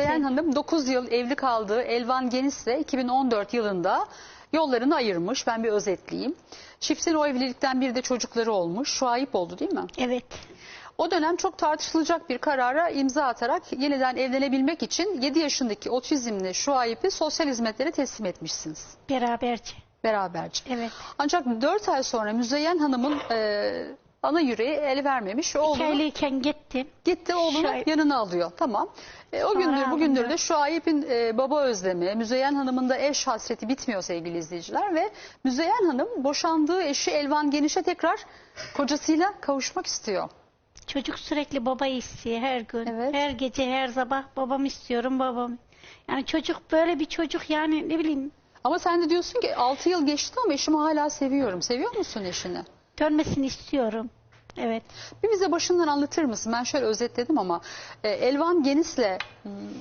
Müzeyyen Hanım 9 yıl evli kaldığı Elvan Genis'le 2014 yılında yollarını ayırmış. Ben bir özetleyeyim. Çiftin o evlilikten bir de çocukları olmuş. Şu ayıp oldu değil mi? Evet. O dönem çok tartışılacak bir karara imza atarak yeniden evlenebilmek için 7 yaşındaki otizmli şu ayıpı sosyal hizmetlere teslim etmişsiniz. Beraberce. Beraberce. Evet. Ancak 4 ay sonra Müzeyyen Hanım'ın e, ana yüreği el vermemiş. Oğlunu Hikayeliyken gittim. Gitti oğlunu Şahip. yanına alıyor. Tamam. E, o Sonra gündür bugündür de şu Ayıp'in e, baba özlemi, Müzeyyen Hanım'ın da eş hasreti bitmiyor sevgili izleyiciler. Ve Müzeyyen Hanım boşandığı eşi Elvan Geniş'e tekrar kocasıyla kavuşmak istiyor. Çocuk sürekli baba istiyor her gün. Evet. Her gece her sabah babam istiyorum babam. Yani çocuk böyle bir çocuk yani ne bileyim Ama sen de diyorsun ki 6 yıl geçti ama eşimi hala seviyorum. Seviyor musun eşini? dönmesini istiyorum. Evet. Bir bize başından anlatır mısın? Ben şöyle özetledim ama e, Elvan Genis'le m,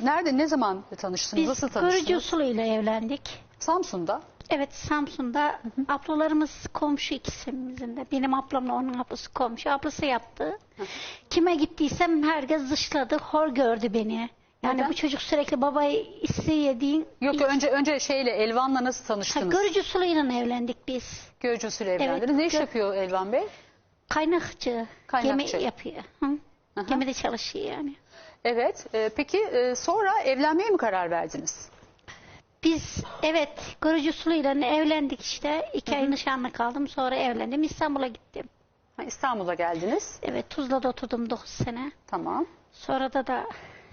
nerede ne zaman tanıştınız? Biz Nasıl tanıştınız? usulüyle evlendik. Samsun'da. Evet Samsun'da ablalarımız komşu ikimizin de. Benim ablamla onun ablası komşu. Ablası yaptı. Kime gittiysem herkes dışladı. Hor gördü beni. Yani Neden? bu çocuk sürekli babayı istediğin... Yok önce önce şeyle Elvan'la nasıl Ha, tanıştınız? görücü usulüyle evlendik biz. Görücü Evet, evlendiniz. Ne iş gö- yapıyor Elvan Bey? Kaynakçı. Kaynakçı. Gemi yapıyor. Hı? Aha. Gemide çalışıyor yani. Evet. e, peki e, sonra evlenmeye mi karar verdiniz? Biz evet görücü usulüyle evlendik işte. İki ay nişanlı kaldım. Sonra evlendim. İstanbul'a gittim. Ha, İstanbul'a geldiniz. Evet Tuzla'da oturdum 9 sene. Tamam. Sonra da da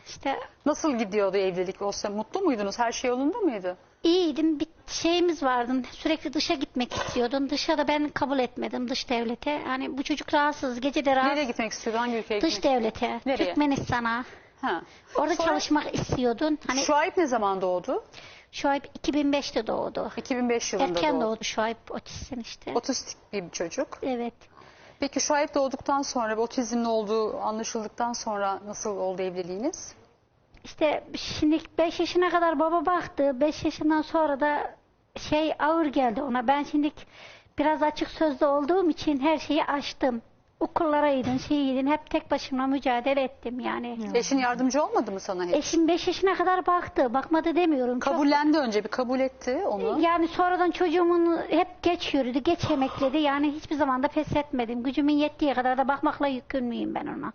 işte Nasıl gidiyordu evlilik? O mutlu muydunuz? Her şey yolunda mıydı? iyiydim. Bir şeyimiz vardı. Sürekli dışa gitmek istiyordum. Dışa da ben kabul etmedim dış devlete. Yani bu çocuk rahatsız. Gece de rahatsız. Nereye gitmek istiyordu? Hangi ülkeye Dış gitmek? devlete. Nereye? Türkmenistan'a. Ha. Orada Sonra- çalışmak istiyordun. Hani Şuayb ne zaman doğdu? Şuayb 2005'te doğdu. 2005 yılında Erken doğdu. doğdu Şuayb otistsin işte. Otistik bir çocuk. Evet. Peki Şuayb doğduktan sonra ve otizmli olduğu anlaşıldıktan sonra nasıl oldu evliliğiniz? İşte şimdi 5 yaşına kadar baba baktı. 5 yaşından sonra da şey ağır geldi ona. Ben şimdi biraz açık sözlü olduğum için her şeyi açtım. Okullara gidin, şey gidin. Hep tek başıma mücadele ettim yani. Eşin yardımcı olmadı mı sana hep? Eşim 5 yaşına kadar baktı. Bakmadı demiyorum. Çok- Kabullendi önce bir kabul etti onu. Yani sonradan çocuğumun hep geç yürüdü, geç emekledi. Yani hiçbir zaman da pes etmedim. Gücümün yettiği kadar da bakmakla yükümlüyüm ben ona.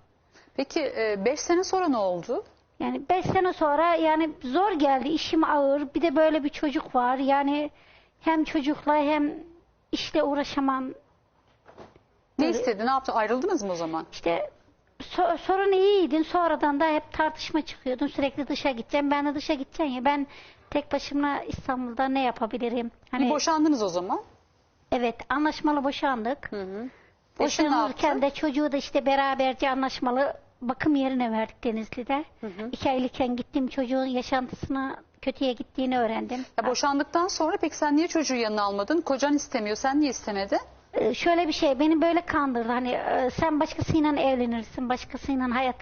Peki 5 sene sonra ne oldu? Yani 5 sene sonra yani zor geldi. işim ağır. Bir de böyle bir çocuk var. Yani hem çocukla hem işle uğraşamam. Ne istedi? Ne yaptı? Ayrıldınız mı o zaman? İşte so- sorun iyiydin. Sonradan da hep tartışma çıkıyordun. Sürekli dışa gideceğim. Ben de dışa gideceğim ya. Ben tek başıma İstanbul'da ne yapabilirim? Hani boşandınız o zaman. evet anlaşmalı boşandık. Hı hı. Eşin ne Boşanırken de çocuğu da işte beraberce anlaşmalı bakım yerine verdik Denizli'de. İki aylıkken gittim çocuğun yaşantısına kötüye gittiğini öğrendim. Ya boşandıktan sonra peki sen niye çocuğu yanına almadın? Kocan istemiyor. Sen niye istemedin? Ee, şöyle bir şey beni böyle kandırdı hani e, sen başkasıyla evlenirsin başkasıyla hayat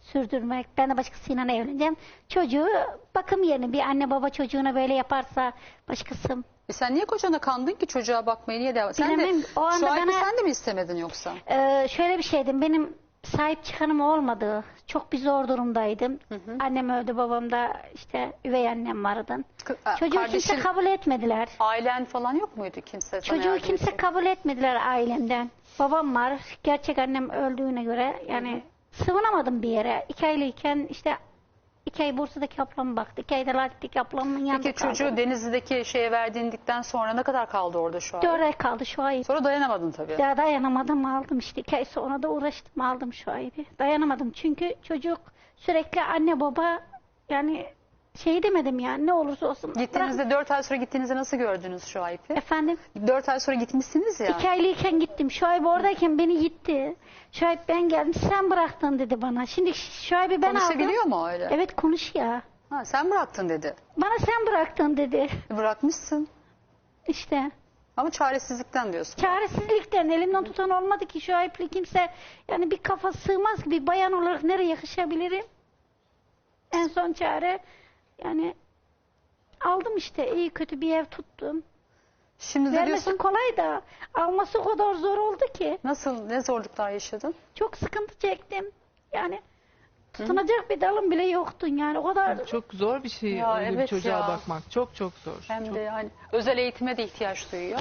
sürdürmek ben de başkasıyla evleneceğim çocuğu bakım yerine bir anne baba çocuğuna böyle yaparsa başkası E sen niye kocana kandın ki çocuğa bakmaya niye devam? Sen de o anda bana- sen de mi istemedin yoksa? Ee, şöyle bir şeydim benim sahip çıkanım olmadı çok bir zor durumdaydım annem öldü babam da işte üvey annem vardı K- çocuğu kimse kardeşin, kabul etmediler ailen falan yok muydu kimse sana Çocuğu yardım kimse edecek? kabul etmediler ailemden. Babam var. Gerçek annem öldüğüne göre yani sığınamadım bir yere. İki aylıyken işte iki ay Bursa'daki ablama baktı. İki ay da Latip'teki ablamın yanında Peki çocuğu Denizli'deki şeye verdiğindikten sonra ne kadar kaldı orada şu an? Dört ay kaldı şu ay. Sonra dayanamadın tabii. Daha dayanamadım aldım işte. İki ay sonra da uğraştım aldım şu ayı. Dayanamadım çünkü çocuk sürekli anne baba yani şey demedim yani ne olursa olsun. Gittiğinizde 4 ay sonra gittiğinizde nasıl gördünüz Şuayb'i? Efendim? 4 ay sonra gitmişsiniz ya. İki aylıyken gittim. Şuayb oradayken beni gitti. Şuayb ben geldim sen bıraktın dedi bana. Şimdi Şuayb'i ben aldım. Konuşabiliyor mu öyle? Evet konuş ya. Ha, sen bıraktın dedi. Bana sen bıraktın dedi. E, Bırakmışsın. İşte Ama çaresizlikten diyorsun. çaresizlikten elimden tutan olmadı ki Şuayb'le kimse yani bir kafa sığmaz ki bir bayan olarak nereye yakışabilirim? En son çare yani aldım işte iyi kötü bir ev tuttum. Şimdi de Vermesi diyorsun kolay da alması o kadar zor oldu ki. nasıl ne zorluklar yaşadın? Çok sıkıntı çektim. Yani Tutunacak bir dalım bile yoktun yani o kadar. Çok zor bir şey Ya öyle bir evet çocuğa ya. bakmak. Çok çok zor. Hem Çok- de yani özel eğitime de ihtiyaç duyuyor.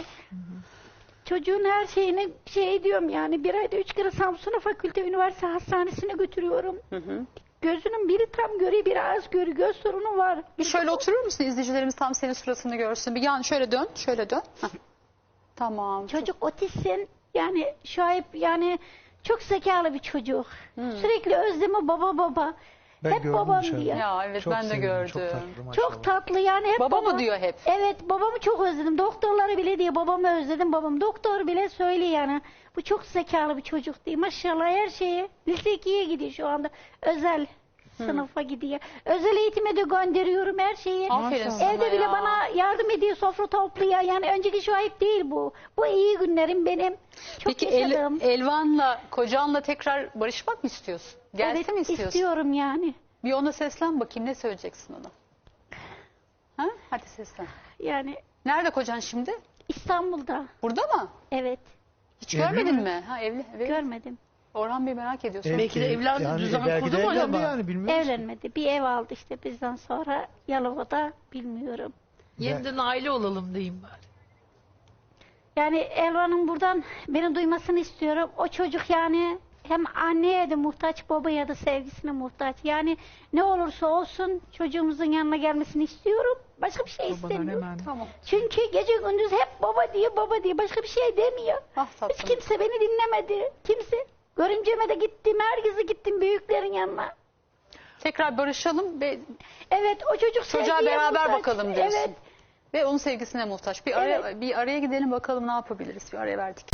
Çocuğun her şeyini şey diyorum yani bir ayda üç kere Samsun'a fakülte üniversite hastanesine götürüyorum. Hı hı. Gözünün biri tam görüyor biri az görüyor. Göz sorunu var. Bir şöyle oturur musun? İzleyicilerimiz tam senin suratını görsün. Bir yan şöyle dön, şöyle dön. Heh. Tamam. Çocuk otistsin. Yani şahip yani çok zekalı bir çocuk. Sürekli özlemi baba baba. Ben hep gördüm babam dışarıda. diyor. Ya evet Çok ben de sevindim, gördüm. Çok tatlı maşallah. Çok tatlı yani hep Baba baba. mı diyor hep? Evet babamı çok özledim. Doktorları bile diye babamı özledim. Babam doktor bile söylüyor yani. Bu çok zekalı bir çocuk diye. Maşallah her şeye. Lise 2'ye gidiyor şu anda. Özel sınıfa gidiyor. Özel eğitime de gönderiyorum her şeyi. Aferin sana Evde bile ya. bana yardım ediyor, sofra topluyor. Yani önceki şu ayıp değil bu. Bu iyi günlerim benim. Çok Peki El- yaşadım. Elvan'la, kocanla tekrar barışmak mı istiyorsun? Gelsin evet, mi istiyorsun? istiyorum yani. Bir ona seslen bakayım ne söyleyeceksin ona? Ha? Hadi seslen. Yani Nerede kocan şimdi? İstanbul'da. Burada mı? Evet, Hiç Evli görmedin mi? mi? Ha evli. Evet. görmedim. Orhan Bey merak ediyorsun. Belki de evlendi, Yani düzen belki kurdu de mu evlendi acaba? yani bilmiyorum. Evlenmedi. Bir ev aldı işte bizden sonra Yalova'da bilmiyorum. Yeniden aile olalım diyeyim bari. Yani Elvan'ın buradan beni duymasını istiyorum. O çocuk yani hem anneye de muhtaç, babaya da sevgisine muhtaç. Yani ne olursa olsun çocuğumuzun yanına gelmesini istiyorum. Başka bir şey Babalar istemiyorum. hemen. Tamam. Çünkü gece gündüz hep baba diye baba diye başka bir şey demiyor. Ah Hiç tatlım. kimse beni dinlemedi. Kimse. Görümceme de gittim, herkese gittim büyüklerin yanına. Tekrar barışalım ve Evet o çocuk çocuğa sevgiye beraber muhtaç. bakalım diyorsun. Evet. Ve onun sevgisine muhtaç. Bir araya, bir araya gidelim bakalım ne yapabiliriz. Bir araya verdik.